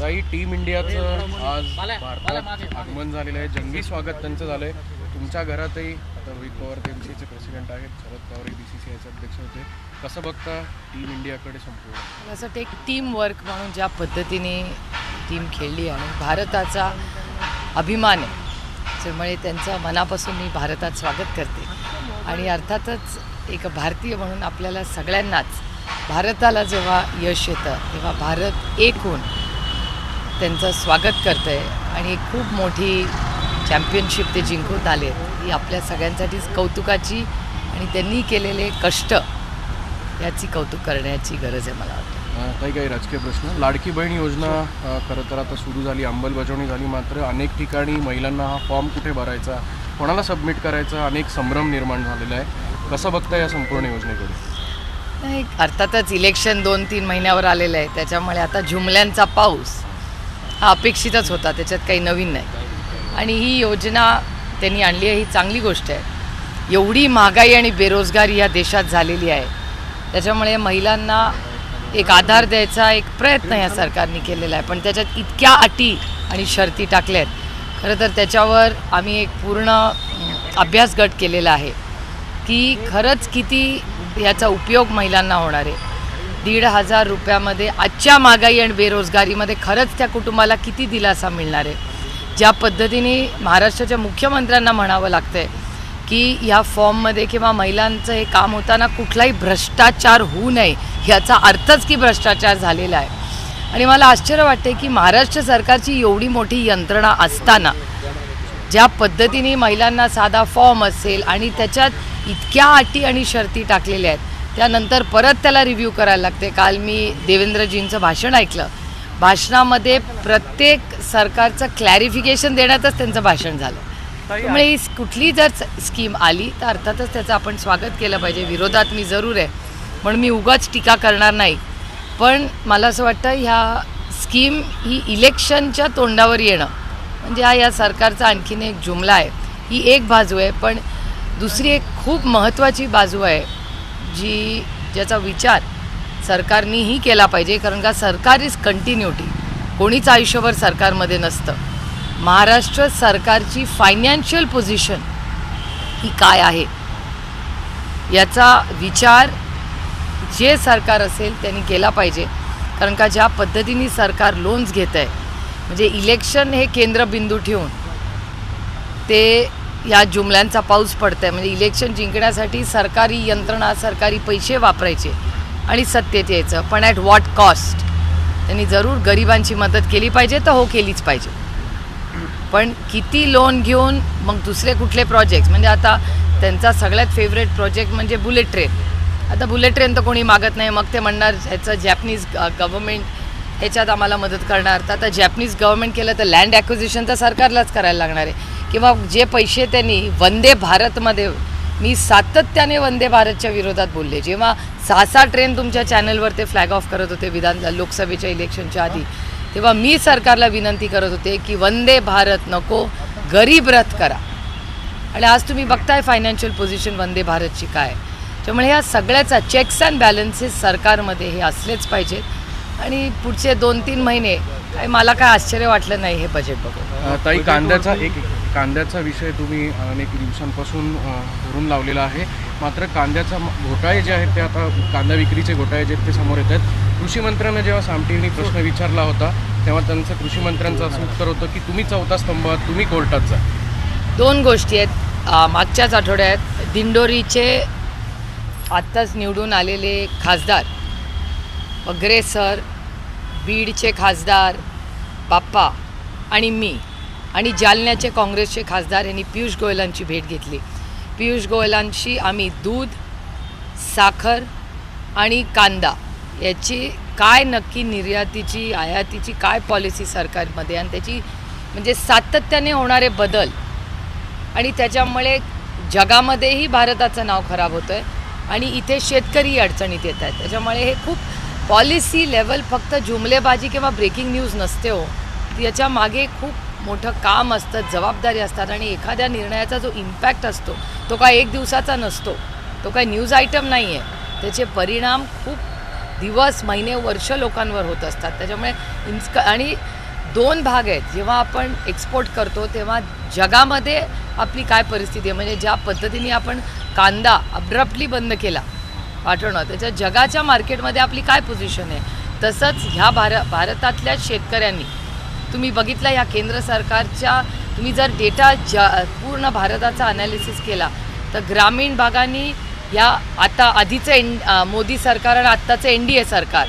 ताई टीम इंडियाचं आज भारतात आगमन झालेलं आहे. जंगी स्वागत त्यांचं झालंय. तुमच्या घरातही आता रोहित पवार ते प्रेसिडेंट आहेत. Sharad Pawar B C C आयचे अध्यक्ष होते. कसं बघता टीम इंडियाकडे संपूर्ण? मला असं वाटतं एक टीम वर्क म्हणून ज्या पद्धतीने टीम खेळली आणि भारताचा अभिमान आहे त्यामुळे त्यांचं मनापासून मी भारतात स्वागत करते. आणि अर्थातच एक भारतीय म्हणून आपल्याला सगळ्यांनाच भारताला जेव्हा यश येतं तेव्हा भारत एक होऊन त्यांचं स्वागत करतं आहे आणि खूप मोठी चॅम्पियनशिप ते जिंकून आले. ही आपल्या सगळ्यांसाठीच कौतुकाची आणि त्यांनी केलेले कष्ट याची कौतुक करण्याची गरज आहे मला वाटतं. ताई काही राजकीय प्रश्न. लाडकी बहीण योजना खरं तर आता सुरू झाली अंमलबजावणी झाली मात्र अनेक ठिकाणी महिलांना हा फॉर्म कुठे भरायचा कोणाला सबमिट करायचा अनेक संभ्रम निर्माण झालेला आहे. कसं बघता या संपूर्ण योजनेकडे? नाही अर्थातच इलेक्शन दोन तीन महिन्यावर आलेलं आहे. त्याच्यामुळे आता जुमल्यांचा पाऊस. हा अपेक्षितच होता त्याच्यात काही नवीन नाही. आणि ही योजना त्यांनी आणली आहे ही चांगली गोष्ट आहे. एवढी महागाई आणि बेरोजगारी या देशात झालेली आहे. त्याच्यामुळे महिलांना एक आधार द्यायचा एक प्रयत्न या सरकारने केलेला आहे. पण त्याच्यात इतक्या अटी आणि शर्ती टाकल्या आहेत. खरं तर त्याच्यावर आम्ही एक पूर्ण अभ्यासगट अभ्यास गट केलेला आहे की खरंच किती याचा उपयोग महिलांना होणार आहे. दीड हजार रुपयामध्ये आजच्या महागाई आणि बेरोजगारीमध्ये खरंच त्या कुटुंबाला किती दिलासा मिळणार आहे? ज्या पद्धतीने महाराष्ट्राच्या मुख्यमंत्र्यांना म्हणावं लागतं आहे की ह्या फॉर्ममध्ये किंवा महिलांचं हे काम होताना कुठलाही भ्रष्टाचार होऊ नये ह्याचा अर्थच की भ्रष्टाचार झालेला आहे. आणि मला आश्चर्य वाटते की महाराष्ट्र सरकारची एवढी मोठी यंत्रणा असताना ज्या पद्धतीने महिलांना साधा फॉर्म असेल आणि त्याच्यात इतक्या अटी आणि शर्ती टाकलेल्या आहेत त्यानंतर परत त्याला रिव्ह्यू करायला लागते. काल मी देवेंद्रजींचं भाषण ऐकलं. भाषणामध्ये प्रत्येक सरकारचं क्लॅरिफिकेशन देण्यातच त्यांचं भाषण झालं. त्यामुळे ही कुठली जर स्कीम आली तर अर्थातच त्याचं आपण स्वागत केलं पाहिजे. विरोधात मी जरूर आहे. म्हणून मी उगाच टीका करणार नाही. पण मला असं वाटतं ह्या स्कीम ही इलेक्शनच्या तोंडावर येणं. म्हणजे हा या सरकारचा आणखीन एक जुमला आहे. ही एक बाजू आहे पण दुसरी एक खूप महत्त्वाची बाजू आहे. जी ज्याचा विचार सरकारनीही केला पाहिजे कारण का सरकार इज कंटिन्युटी कोणीच आयुष्यभर सरकारमध्ये नसतं. महाराष्ट्र सरकारची फायनान्शियल पोझिशन ही काय आहे? याचा विचार जे सरकार असेल त्यांनी केला पाहिजे. कारण का ज्या पद्धतीने सरकार लोन्स घेत आहे म्हणजे इलेक्शन हे केंद्रबिंदू ठेवून ते या जुमल्यांचा पाऊस पडत आहे म्हणजे इलेक्शन जिंकण्यासाठी सरकारी यंत्रणा सरकारी पैसे वापरायचे आणि सत्तेत यायचं. पण ॲट व्हॉट कॉस्ट त्यांनी जरूर गरिबांची मदत केली पाहिजे तर हो केलीच पाहिजे. पण किती लोन घेऊन मग दुसरे कुठले प्रोजेक्ट म्हणजे आता त्यांचा सगळ्यात फेवरेट प्रोजेक्ट म्हणजे बुलेट ट्रेन आता बुलेट ट्रेन तर कोणी मागत नाही. मग ते म्हणणार ह्याचं जॅपनीज गव्हर्मेंट ह्याच्यात आम्हाला मदत करणार. तर आता जॅपनीज गव्हर्मेंट केलं तर लँड ॲक्विजिशन तर सरकारलाच करायला लागणार आहे. किंवा जे पैसे त्यांनी वंदे भारतमध्ये मी सातत्याने वंदे भारतच्या विरोधात बोलले. जेव्हा सहा सहा ट्रेन तुमच्या चॅनलवर ते फ्लॅग ऑफ करत होते विधान लोकसभेच्या इलेक्शनच्या आधी तेव्हा मी सरकारला विनंती करत होते की वंदे भारत नको गरीब रथ करा. आणि आज तुम्ही बघताय फायनान्शियल पोझिशन वंदे भारतची काय आहे. त्यामुळे ह्या सगळ्याचा चेक्स अँड बॅलन्सेस सरकारमध्ये हे असलेच पाहिजेत. आणि पुढचे दोन तीन महिने काय मला काय आश्चर्य वाटलं नाही हे बजेट बघून. ताई कांद्याचा एक कांद्याचा विषय तुम्ही अनेक दिवसांपासून धरून लावलेला आहे. मात्र कांद्याचा घोटाळे जे आहेत ते आता कांदा विक्रीचे घोटाळे जे आहेत ते समोर येत आहेत. कृषी मंत्र्यांना जेव्हा सामटेंनी प्रश्न विचारला होता तेव्हा त्यांचं कृषी मंत्र्यांचं असं उत्तर होतं की तुम्ही चौथा स्तंभ आहात तुम्ही कोर्टात जा. दोन गोष्टी आहेत. मागच्याच आठवड्यात दिंडोरीचे आत्ताच निवडून आलेले खासदार अग्रेसर बीडचे खासदार बाप्पा आणि मी आणि जालन्याचे काँग्रेसचे खासदार यांनी पियुष गोयलांची भेट घेतली. पियुष गोयलांशी आम्ही दूध साखर आणि कांदा याची काय नक्की निर्यातीची आयातीची काय पॉलिसी सरकारमध्ये आणि त्याची म्हणजे सातत्याने होणारे बदल आणि त्याच्यामुळे जगामध्येही भारताचं नाव खराब होतं आहे आणि इथे शेतकरी अडचणीत येत आहेत. त्याच्यामुळे हे खूप पॉलिसी लेवल फक्त जुमलेबाजी किंवा ब्रेकिंग न्यूज नसते हो. याच्या मागे खूप मोठं काम असतं जबाबदारी असतात आणि एखाद्या निर्णयाचा जो इम्पॅक्ट असतो तो काय एक दिवसाचा नसतो. तो काय न्यूज आयटम नाही आहे त्याचे परिणाम खूप दिवस महिने वर्ष लोकांवर होत असतात. त्याच्यामुळे इन्स्क आणि दोन भाग आहेत. जेव्हा आपण एक्सपोर्ट करतो तेव्हा जगामध्ये आपली काय परिस्थिती आहे? म्हणजे ज्या पद्धतीने आपण कांदा अब्रप्टली बंद केला पाठवणं त्याच्या जगाच्या मार्केटमध्ये आपली काय पोझिशन आहे? तसंच ह्या भार भारतातल्या शेतकऱ्यांनी तुम्ही बघितलं ह्या केंद्र सरकारच्या तुम्ही जर डेटा ज पूर्ण भारताचा अनालिसिस केला तर ग्रामीण भागांनी या आता आधीचं एन मोदी सरकार आणि आत्ताचं एन डी ए सरकार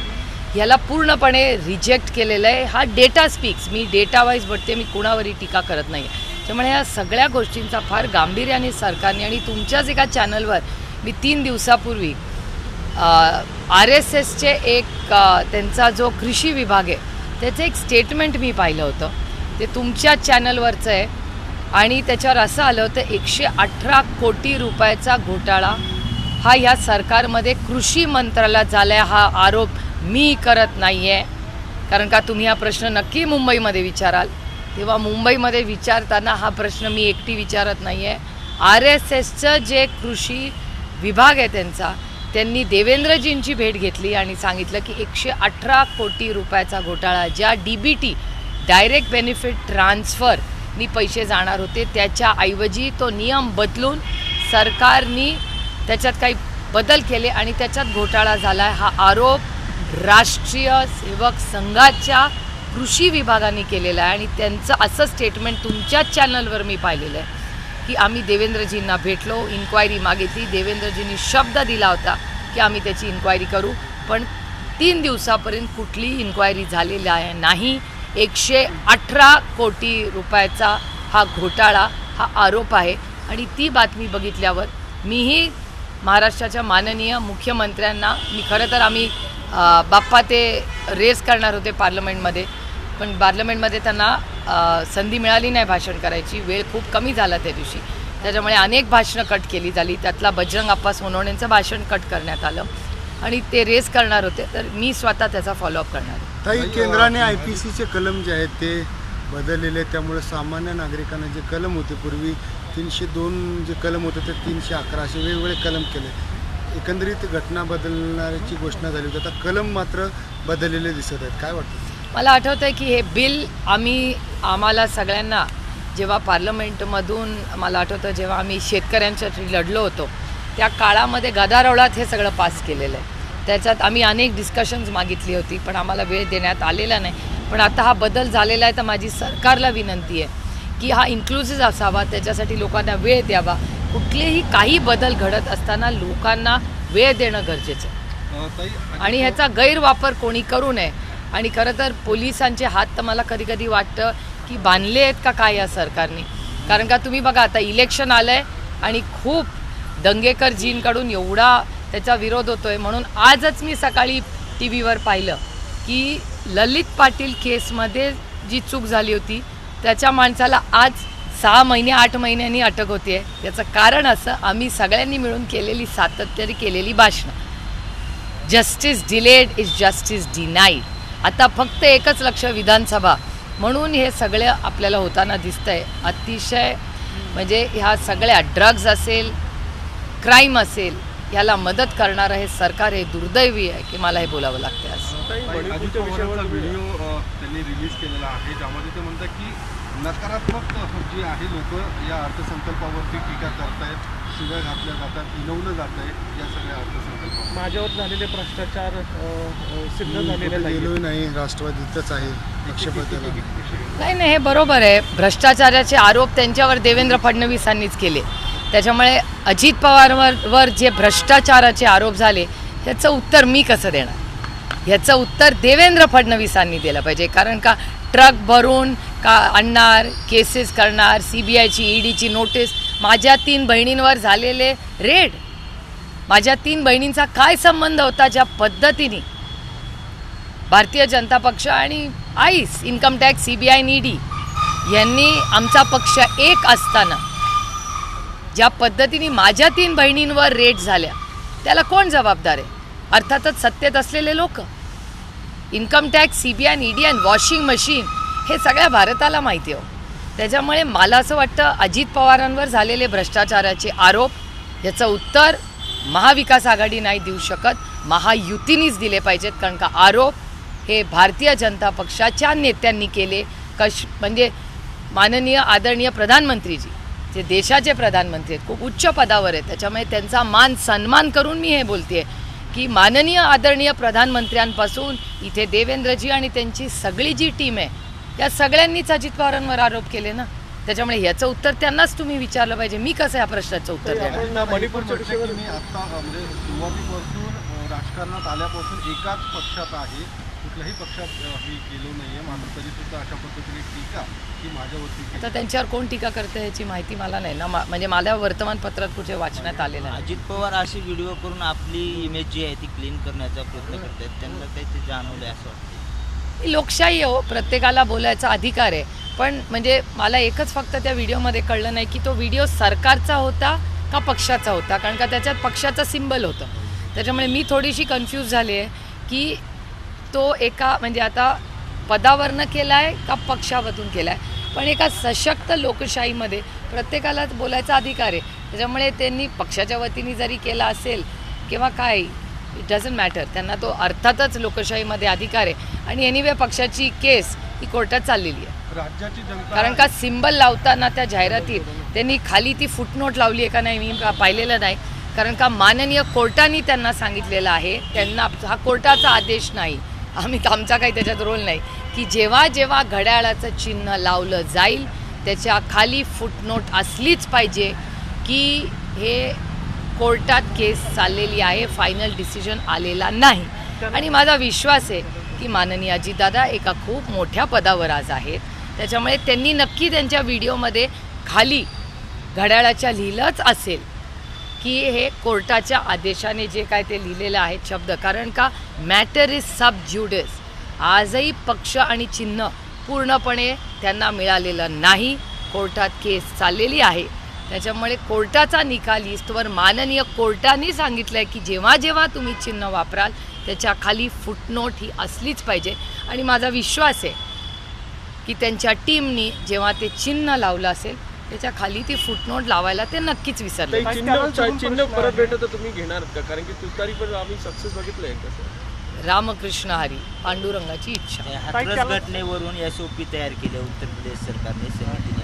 ह्याला पूर्णपणे रिजेक्ट केलेलं आहे. हा डेटा स्पीक्स मी डेटा वाईज बघते मी कुणावरही टीका करत नाही त्यामुळे या सगळ्या गोष्टींचा फार गांभीर्याने सरकारने आणि तुमच्याच एका चॅनलवर मी तीन दिवसापूर्वी आर एस एसचे एक त्यांचा जो कृषी विभाग आहे त्याचं एक स्टेटमेंट मी पाहिलं होतं. ते तुमच्या चॅनलवरचं आहे. आणि त्याच्यावर असं आलं होतं एकशे अठरा कोटी रुपयाचा घोटाळा. हा ह्या सरकारमध्ये कृषी मंत्रालयात झाला आहे हा आरोप मी करत नाही आहे कारण का तुम्ही हा प्रश्न नक्की मुंबईमध्ये विचाराल. तेव्हा मुंबईमध्ये विचारताना हा प्रश्न मी एकटी विचारत नाही आहे आर एस एसचं जे कृषी विभाग आहे त्यांचा त्यांनी देवेंद्रजींची भेट घेतली आणि सांगितलं की एकशे अठरा कोटी रुपयाचा घोटाळा ज्या D B T direct benefit ट्रान्सफरनी पैसे जाणार होते त्याच्याऐवजी तो नियम बदलून सरकारनी त्याच्यात काही बदल केले आणि त्याच्यात घोटाळा झाला आहे हा आरोप राष्ट्रीय सेवक संघाच्या कृषी विभागाने केलेला आहे आणि त्यांचं असं स्टेटमेंट तुमच्याच चॅनलवर मी पाहिलेलं आहे. की आम्ही देवेंद्रजींना भेटलो इन्क्वायरी मागितली. देवेंद्रजींनी शब्द दिला होता की आम्ही त्याची इन्क्वायरी करू. पण तीन दिवसापर्यंत कुठलीही इन्क्वायरी झालेली आहे नाही. एकशे अठरा कोटी रुपयाचा हा घोटाळा हा आरोप आहे. आणि ती बातमी बघितल्यावर मीही महाराष्ट्राच्या माननीय मुख्यमंत्र्यांना मी खरं तर आम्ही बाप्पा ते रेस करणार होते पार्लमेंटमध्ये पण पार्लमेंटमध्ये त्यांना संधी मिळाली नाही भाषण करायची वेळ खूप कमी झाला त्या दिवशी. त्याच्यामुळे अनेक भाषणं कट केली झाली. त्यातला बजरंग अप्पा सोनवणेंचं भाषण कट करण्यात आलं. आणि ते रेस करणार होते तर मी स्वतः त्याचा फॉलोअप करणार आहे. ताई केंद्राने आय पी सीचे कलम जे आहेत ते बदललेले त्यामुळे सामान्य नागरिकांना जे कलम होते पूर्वी तीनशे दोन जे कलम होते ते तीनशे अकरा असे वेगवेगळे कलम केले. एकंदरीत घटना बदलण्याची घोषणा झाली होती. आता कलम मात्र बदललेले दिसत आहेत. काय वाटतं? मला आठवतं आहे की हे बिल आम्ही आम्हाला सगळ्यांना जेव्हा पार्लमेंटमधून मला आठवतं जेव्हा आम्ही शेतकऱ्यांसाठी लढलो होतो त्या काळामध्ये गदारोळात हे सगळं पास केलेलं आहे. त्याच्यात आम्ही अनेक डिस्कशन्स मागितली होती पण आम्हाला वेळ देण्यात आलेला नाही. पण आता हा बदल झालेला आहे तर माझी सरकारला विनंती आहे की हा इन्क्लुझिव्ह असावा त्याच्यासाठी लोकांना वेळ द्यावा. कुठलेही काही बदल घडत असताना लोकांना वेळ देणं गरजेचं आहे. आणि ह्याचा गैरवापर कोणी करू नये. आणि खरं तर पोलिसांचे हात तर मला कधी कधी वाटतं की बांधले आहेत का काय या सरकारने. कारण का तुम्ही बघा आता इलेक्शन आलं आहे आणि खूप दंगेकरजींकडून एवढा त्याचा विरोध होतो आहे म्हणून आजच मी सकाळी टी व्हीवर पाहिलं की ललित पाटील केसमध्ये जी चूक झाली होती त्याच्या माणसाला आज सहा महिने आठ महिन्यांनी अटक होते याचं कारण असं आम्ही सगळ्यांनी मिळून केलेली सातत्याने केलेली भाषणं. Justice delayed is justice denied आता फक्त एकच लक्ष विधानसभा. म्हणून हे सगळं आपल्याला होताना दिसतंय. अतिशय म्हणजे ह्या सगळ्या ड्रग्ज असेल क्राईम असेल ह्याला मदत करणारं हे सरकार हे दुर्दैवी आहे की मला हे बोलावं लागतं पवारांचा व्हिडिओ त्यांनी रिलीज केलेला आहे. ज्यामध्ये ते म्हणतात की नकारात्मक जी आहे लोक या अर्थसंकल्पावरती टीका करतायत शिव्या घातल्या जातात इनवलं जात आहे या सगळ्या अर्थसंकल्पावर. माझ्यावर झालेले भ्रष्टाचार सिद्ध झालेले गेलोही नाही राष्ट्रवादीतच आहे नाही. नाही हे बरोबर आहे. भ्रष्टाचाराचे आरोप त्यांच्यावर देवेंद्र फडणवीसांनीच केले. त्याच्यामुळे अजित पवारवर वर जे भ्रष्टाचाराचे आरोप झाले त्याचं उत्तर मी कसं देणार? याचं उत्तर देवेंद्र फडणवीसांनी दिलं पाहिजे. कारण का ट्रक भरून का आणणार केसेस करणार सी बी आयची ईडीची नोटीस माझ्या तीन बहिणींवर झालेले रेड माझ्या तीन बहिणींचा काय संबंध होता ज्या पद्धतीने? भारतीय जनता पक्ष आणि ice income tax C B I ED यांनी आमचा पक्ष एक असताना ज्या पद्धतीने माझ्या तीन बहिणींवर रेड झाल्या त्याला कोण जबाबदार आहे? अर्थातच सत्तेत असलेले लोक. Income tax C B I ED आणि वॉशिंग मशीन हे सगळ्या भारताला माहिती हो. त्याच्यामुळे मला असं वाटतं अजित पवारांवर झालेले भ्रष्टाचाराचे आरोप याचं उत्तर महाविकास आघाडी नाही देऊ शकत महायुतीनीच दिले पाहिजेत. कारण का आरोप हे भारतीय जनता पक्षाच्या नेत्यांनी केले. कश म्हणजे माननीय आदरणीय प्रधानमंत्रीजी जे देशाचे प्रधानमंत्री आहेत खूप उच्च पदावर आहेत. त्याच्यामुळे त्यांचा मान सन्मान करून मी हे बोलते की माननीय आदरणीय प्रधानमंत्र्यांपासून इथे देवेंद्रजी आणि त्यांची सगळी जी टीम आहे या सगळ्यांनीच अजित पवारांवर आरोप केले ना? त्याच्यामुळे याचं उत्तर त्यांनाच तुम्ही विचारलं पाहिजे. मी कसं या प्रश्नाचं उत्तर देणार? म्हणजे राजकारणात आल्यापासून एकाच पक्षात आहे. कुठल्याही पक्षात मी गेलो नाहीये. मात्र तरी सुद्धा अशा पद्धतीने टीका ही माझ्यावरती आता त्यांच्यावर कोण टीका करतं याची माहिती मला नाही ना? मा- म्हणजे मला वर्तमानपत्रात कुठे वाचण्यात आलेलं आहे अजित पवार अशी व्हिडिओ करून आपली इमेज जी आहे ती क्लीन करण्याचा प्रयत्न करतात त्यांना काही ते जाणवलंय असं वाटतं. लोकशाही हो प्रत्येकाला बोलायचा अधिकार आहे. पण म्हणजे मला एकच फक्त त्या व्हिडिओमध्ये कळलं नाही की तो व्हिडिओ सरकारचा होता का पक्षाचा होता? कारण का त्याच्यात पक्षाचं सिम्बल होतं. त्याच्यामुळे मी थोडीशी कन्फ्यूज झाली आहे की तो एका म्हणजे आता पदावरनं केला आहे का पक्षामधून केला आहे पण एका सशक्त लोकशाहीमध्ये प्रत्येकाला बोलायचा अधिकार आहे. त्याच्यामुळे त्यांनी पक्षाच्या वतीने जरी केला असेल किंवा काय इट डझंट मॅटर त्यांना तो अर्थातच लोकशाहीमध्ये अधिकार आहे. आणि एनिवे पक्षाची केस ही कोर्टात चाललेली आहे. कारण का सिम्बल लावताना त्या जाहिरातीत त्यांनी खाली ती फुटनोट लावली आहे का नाही मी पाहिलेलं नाही. कारण का माननीय कोर्टाने त्यांना सांगितलेलं आहे. त्यांना हा कोर्टाचा आदेश नाही. आम्ही आमचा काही त्याच्यात रोल नाही. की जेव्हा जेव्हा घड्याळाचं चिन्ह लावलं जाईल त्याच्याखाली फुटनोट असलीच पाहिजे की हे कोर्टात केस चाललेली आहे फायनल डिसिजन आलेला नाही. आणि माझा विश्वास आहे की माननीय अजितदादा एका खूप मोठ्या पदावर आज आहेत. त्याच्यामुळे त्यांनी नक्की त्यांच्या व्हिडिओमध्ये खाली घड्याळाच्या लिहिलंच असेल की हे कोर्टाच्या आदेशाने जे काय ते लिहिलेलं आहे शब्द. कारण का मॅटर इज सब ज्युडिस आजही पक्ष आणि चिन्ह पूर्णपणे त्यांना मिळालेलं नाही. कोर्टात केस चाललेली आहे. त्याच्यामुळे कोर्टाचा निकाल इस्तवर माननीय कोर्टाने सांगितलं आहे की जेव्हा जेव्हा तुम्ही चिन्ह वापराल त्याच्याखाली फुटनोट ही असलीच पाहिजे. आणि माझा विश्वास आहे की त्यांच्या टीमनी जेव्हा ते चिन्ह लावलं असेल त्याच्याखाली ती फुटनोट लावायला ते नक्कीच विसरले चिन्ह चिन्ह परत भेटत तर तुम्ही घेणार का? कारण की तुतारी पण आम्ही सक्सेस बघितलंय कसं रामकृष्ण हरी पांडुरंगाची इच्छा. घटनेवरून एस ओ पी तयार केले उत्तर प्रदेश सरकारने.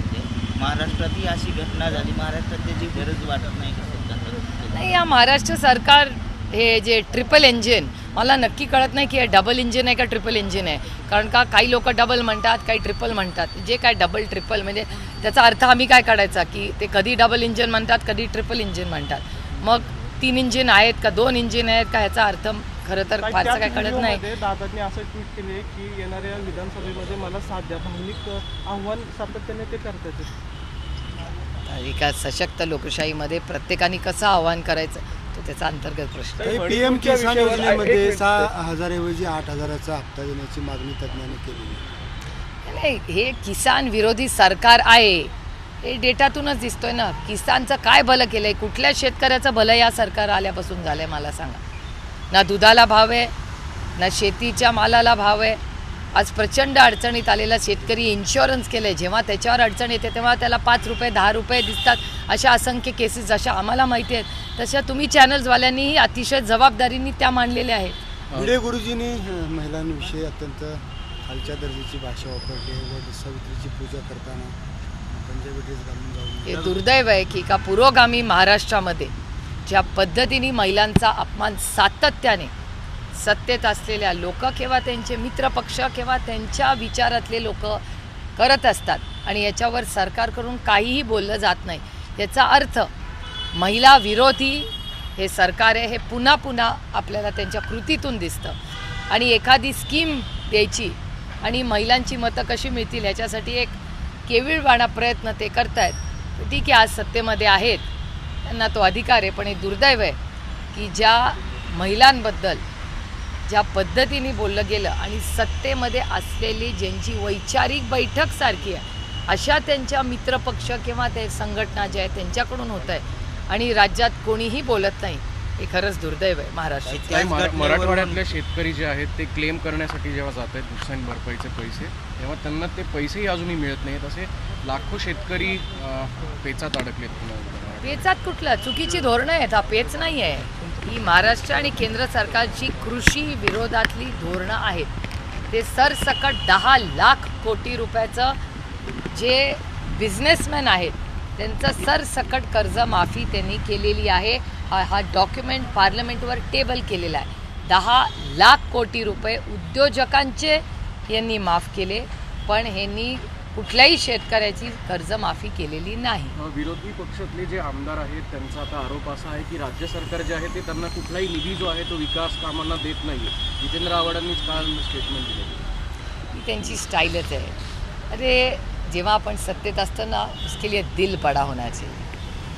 महाराष्ट्रातही अशी घटना झाली. महाराष्ट्रात त्याची गरज वाटत नाही का सरकारला नाही या महाराष्ट्र सरकार हे जे ट्रिपल इंजिन मला नक्की कळत नाही की हे डबल इंजिन आहे का ट्रिपल इंजिन आहे. कारण का काही लोक डबल म्हणतात काही ट्रिपल म्हणतात. जे काय डबल ट्रिपल म्हणजे त्याचा अर्थ आम्ही काय काढायचा? की ते कधी डबल इंजिन म्हणतात कधी ट्रिपल इंजिन म्हणतात. मग तीन इंजिन आहेत का दोन इंजिन आहेत का ह्याचा अर्थ खरं तर फारसं काय कळत नाही. दादांनी असं ट्विट केले की येणाऱ्या विधानसभेमध्ये मला साथ द्या भावनिक आव्हान सातत्याने ते करतात एका सशक्त लोकशाहीमध्ये प्रत्येकाने कसं आव्हान करायचं तो त्याचा अंतर्गत प्रश्न काही मणिपूरच्या पी एम किसान योजनेमध्ये. सहा हजारऐवजी आठ हजाराचा हप्ता देण्याची मागणी तज्ज्ञांनी आहे. नाही हे किसान विरोधी सरकार आहे. हे डेटातूनच दिसतोय ना. किसानचं काय भलं केलंय? कुठल्या शेतकऱ्याचं भलं या सरकार आल्यापासून झालंय मला सांगा. ना दुधाला भाव आहे ना शेतीच्या मालाला भाव आहे आज प्रचंड अडचणीत आलेला शेतकरी इन्शुरन्स केलं आहे जेव्हा त्याच्यावर अडचण येते तेव्हा त्याला पाच रुपये दहा रुपये दिसतात अशा असंख्य केसेस जशा आम्हाला माहिती आहेत तशा तुम्ही चॅनल्सवाल्यांनीही अतिशय जबाबदारीने त्या मांडलेल्या आहेत. भिडे गुरुजींनी महिलांविषयी अत्यंत खालच्या दर्जाची भाषा वापरली व सावित्रीची पूजा करताना हे दुर्दैव आहे की का पुरोगामी महाराष्ट्रामध्ये ज्या पद्धतीने महिलांचा अपमान सातत्याने सत्तेत असलेल्या लोक किंवा त्यांचे मित्रपक्ष किंवा त्यांच्या विचारातले लोक करत असतात. आणि याच्यावर सरकारकडून काहीही बोललं जात नाही. याचा अर्थ महिला विरोधी हे सरकार आहे हे पुन्हा पुन्हा आपल्याला त्यांच्या कृतीतून दिसतं. आणि एखादी स्कीम द्यायची आणि महिलांची मतं कशी मिळतील ह्याच्यासाठी एक केविळवाणा प्रयत्न ते करत आहेत ठीक आहे आज सत्तेमध्ये आहेत. त्यांना तो अधिकार आहे पण हे दुर्दैव आहे की ज्या महिलांबद्दल ज्या पद्धतीने बोललं गेलं आणि सत्तेमध्ये असलेली ज्यांची वैचारिक बैठक सारखी आहे अशा त्यांच्या मित्रपक्ष किंवा ते संघटना ज्या आहेत त्यांच्याकडून होत आहे. आणि राज्यात कोणीही बोलत नाही हे खरंच दुर्दैव आहे महाराष्ट्रात. काही त्याच मरा- घटनेवरून- मराठवाड्यातले शेतकरी जे आहेत ते क्लेम करण्यासाठी जेव्हा जात आहेत नुकसान भरपाईचे पैसे तेव्हा त्यांना ते पैसेही अजूनही मिळत नाहीत. असे लाखो शेतकरी पेचात अडकलेत. पेचात कुठलं? चुकीची धोरणं आहेत. हा पेच नाही आहे. ही महाराष्ट्र आणि केंद्र सरकारची कृषी विरोधातली धोरणं आहेत. ते सरसकट दहा लाख कोटी रुपयाचं जे बिझनेसमॅन आहेत त्यांचं सरसकट कर्जमाफी त्यांनी केलेली आहे. हा हा डॉक्युमेंट पार्लमेंटवर टेबल केलेला आहे. दहा लाख कोटी रुपये उद्योजकांचे यांनी माफ केले पण ह्यांनी कुठल्याही शेतकऱ्याची कर्जमाफी केलेली नाही. विरोधी पक्षातले जे आमदार आहेत त्यांचा आता आरोप असा आहे की राज्य सरकार जे आहे ते त्यांना कुठलाही निधी जो आहे तो विकास कामांना देत नाही आहे जितेंद्र आव्हाडांनीच काल स्टेटमेंट दिलं ही त्यांची स्टाईलच आहे. अरे जेव्हा आपण सत्तेत असतो ना उसके लिए दिल होना चाहिए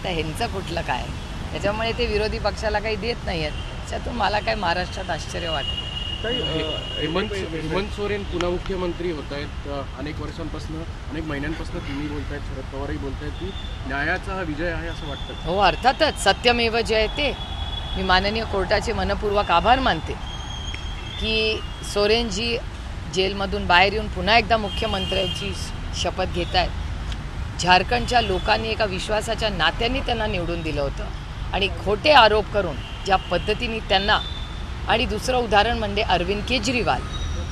तर ह्यांचं कुठलं काय? त्याच्यामुळे ते विरोधी पक्षाला काही देत नाही आहेत त्याच्यातून मला काय महाराष्ट्रात आश्चर्य वाटतं? हेमंत हेमंत सोरेन पुन्हा मुख्यमंत्री होत आहेत. अनेक वर्षांपासून अनेक महिन्यांपासून तुम्ही बोलतायत शरद पवारही बोलतायत की न्यायाचा हा विजय आहे असं वाटतं. हो अर्थातच. सत्यमेव जयते मी माननीय कोर्टाचे मनपूर्वक आभार मानते की सोरेनजी जेलमधून बाहेर येऊन पुन्हा एकदा मुख्यमंत्र्यांची शपथ घेत आहेत झारखंडच्या लोकांनी एका विश्वासाच्या नात्याने त्यांना निवडून दिलं होतं आणि खोटे आरोप करून ज्या पद्धतीने त्यांना आणि दुसरं उदाहरण म्हणजे अरविंद केजरीवाल.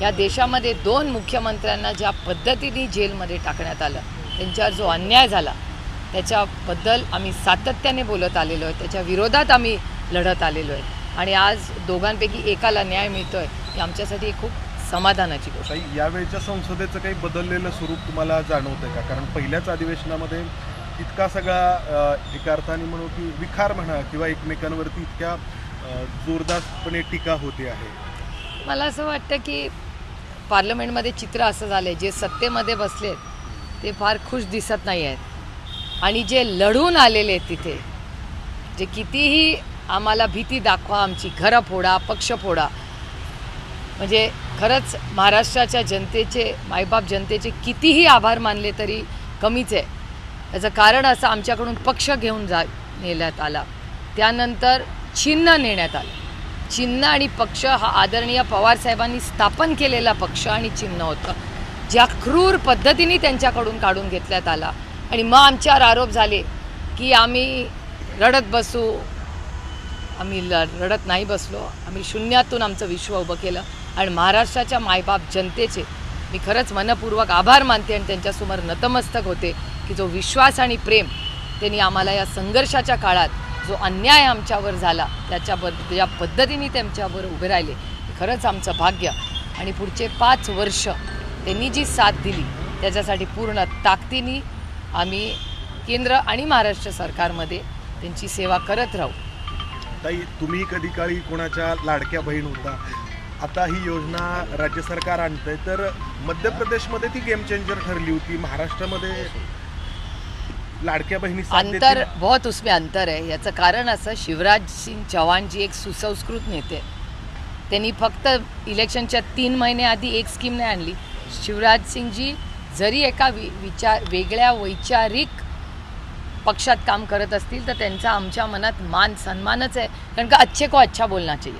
या देशामध्ये दोन मुख्यमंत्र्यांना ज्या पद्धतीने जेलमध्ये टाकण्यात आलं त्यांच्यावर जो अन्याय झाला त्याच्याबद्दल आम्ही सातत्याने बोलत आलेलो आहे. त्याच्या विरोधात आम्ही लढत आलेलो आहे. आणि आज दोघांपैकी एकाला न्याय मिळतो आहे ही आमच्यासाठी खूप समाधानाची गोष्ट. आहे. यावेळच्या संसदेचं काही बदललेलं स्वरूप तुम्हाला जाणवतंय का? कारण पहिल्याच अधिवेशनामध्ये इतका सगळा एका अर्थाने म्हणू की विखार म्हणा किंवा एकमेकांवरती इतक्या जोरदारपणे टीका होते आहे. मला असं वाटतं की पार्लमेंटमध्ये चित्र असं झालं आहे जे सत्तेमध्ये बसलेत ते फार खुश दिसत नाही आहेत. आणि जे लढून आलेले आहेत तिथे जे कितीही आम्हाला भीती दाखवा आमची घरं फोडा पक्ष फोडा. म्हणजे खरंच महाराष्ट्राच्या जनतेचे मायबाप जनतेचे कितीही आभार मानले तरी कमीच आहे. याचं कारण असं आमच्याकडून पक्ष घेऊन जा नेण्यात आला. त्यानंतर चिन्ह नेण्यात आलं. चिन्ह आणि पक्ष हा आदरणीय पवारसाहेबांनी स्थापन केलेला पक्ष आणि चिन्ह होतं. ज्या क्रूर पद्धतीने त्यांच्याकडून काढून घेतल्यात आला. आणि मग आमच्यावर आरोप झाले की आम्ही रडत बसू. आम्ही ल रडत नाही बसलो. आम्ही शून्यातून आमचं विश्व उभं केलं. आणि महाराष्ट्राच्या मायबाप जनतेचे मी खरंच मनपूर्वक आभार मानते आणि त्यांच्यासमोर नतमस्तक होते की जो विश्वास आणि प्रेम त्यांनी आम्हाला या संघर्षाच्या काळात जो अन्याय आमच्यावर झाला त्याच्याबद्द ज्या पद्धतीने त्यांच्यावर उभे राहिले. खरंच आमचं भाग्य. आणि पुढचे पाच वर्ष त्यांनी जी साथ दिली त्याच्यासाठी पूर्ण ताकदीने आम्ही केंद्र आणि महाराष्ट्र सरकारमध्ये त्यांची सेवा करत राहू. ताई तुम्ही कधी काळी कोणाच्या लाडक्या बहीण होता? आता ही योजना राज्य सरकार आणतंय तर मध्य प्रदेशमध्ये ती गेम चेंजर ठरली होती. महाराष्ट्रामध्ये लाडक्या बहिणी अंतर बहुत उसमें अंतर आहे याचं कारण असं शिवराज सिंग चव्हाणजी एक सुसंस्कृत नेते. त्यांनी फक्त इलेक्शनच्या तीन महिने आधी एक स्कीम नाही आणली. शिवराज सिंगजी जरी एका वि विचार वेगळ्या वैचारिक पक्षात काम करत असतील तर त्यांचा आमच्या मनात मान सन्मानच आहे. कारण का अच्छे को अच्छा बोलना चाहिए.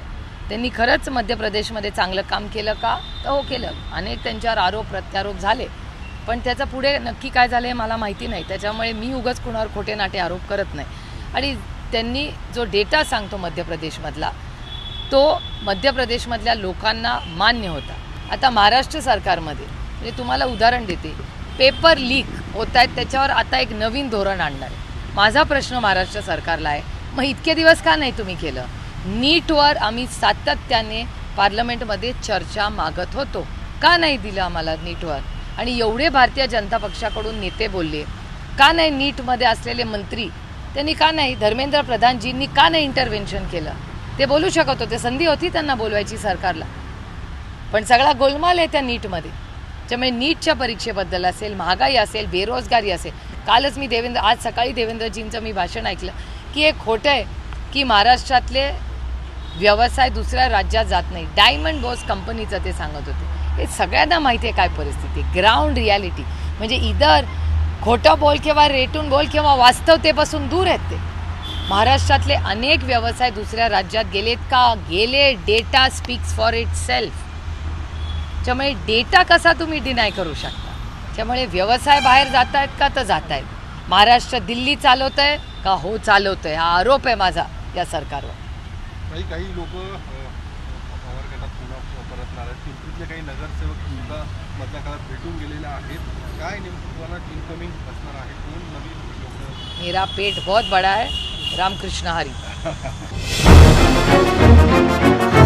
त्यांनी खरंच मध्य प्रदेशमध्ये चांगलं काम केलं का? तर हो केलं. अनेक त्यांच्यावर आरोप प्रत्यारोप झाले. पण त्याचं पुढे नक्की काय झालं हे मला माहिती नाही. त्याच्यामुळे मी उगाच कुणावर खोटे नाटे आरोप करत नाही. आणि त्यांनी जो डेटा सांगतो मध्य प्रदेशमधला तो मध्य प्रदेशमधल्या लोकांना मान्य होता. आता महाराष्ट्र सरकारमध्ये म्हणजे तुम्हाला उदाहरण देते पेपर लीक होत आहेत त्याच्यावर आता एक नवीन धोरण आणणार आहे. माझा प्रश्न महाराष्ट्र सरकारला आहे मग इतके दिवस का नाही तुम्ही केलं? नीटवर आम्ही सातत्याने पार्लमेंटमध्ये चर्चा मागत होतो. का नाही दिलं आम्हाला नीटवर? आणि एवढे भारतीय जनता पक्षाकडून नेते बोलले. का नाही नीटमध्ये असलेले मंत्री? त्यांनी का नाही धर्मेंद्र प्रधानजींनी का नाही इंटरव्हेन्शन केलं? ते बोलू शकत होते संधी होती त्यांना बोलवायची सरकारला. पण सगळा गोलमाल आहे त्या नीटमध्ये. त्यामुळे नीटच्या परीक्षेबद्दल असेल महागाई असेल बेरोजगारी असेल. कालच मी देवेंद्र आज सकाळी देवेंद्रजींचं मी भाषण ऐकलं की हे खोटं आहे की महाराष्ट्रातले व्यवसाय दुसऱ्या राज्यात जात नाही. डायमंड बॉस कंपनीचं ते सांगत होते. हे सगळ्यांना माहिती आहे काय परिस्थिती. ग्राउंड रियालिटी म्हणजे इधर खोटं बोल किंवा रेटून बोल किंवा वास्तवतेपासून दूर आहेत ते. महाराष्ट्रातले अनेक व्यवसाय दुसऱ्या राज्यात गेलेत का? गेले. Data speaks for itself त्यामुळे डेटा कसा तुम्ही डिनाय करू शकता? त्यामुळे व्यवसाय बाहेर जात आहेत का तर जात आहेत महाराष्ट्र दिल्ली चालवत आहे का? हो चालवत आहे हा आरोप आहे माझा या सरकारवर. काही काही लोक पवार गटात पुन्हा परतणार आहेत पिंपरीतले काही नगरसेवक सुद्धा मधल्या काळात भेटून गेलेले आहेत. काय नेमकं तुम्हाला इन्कमिंग असणार आहे? कोण नवीन लोक? मेरा पेट बहुत बड़ा है। रामकृष्ण हरी।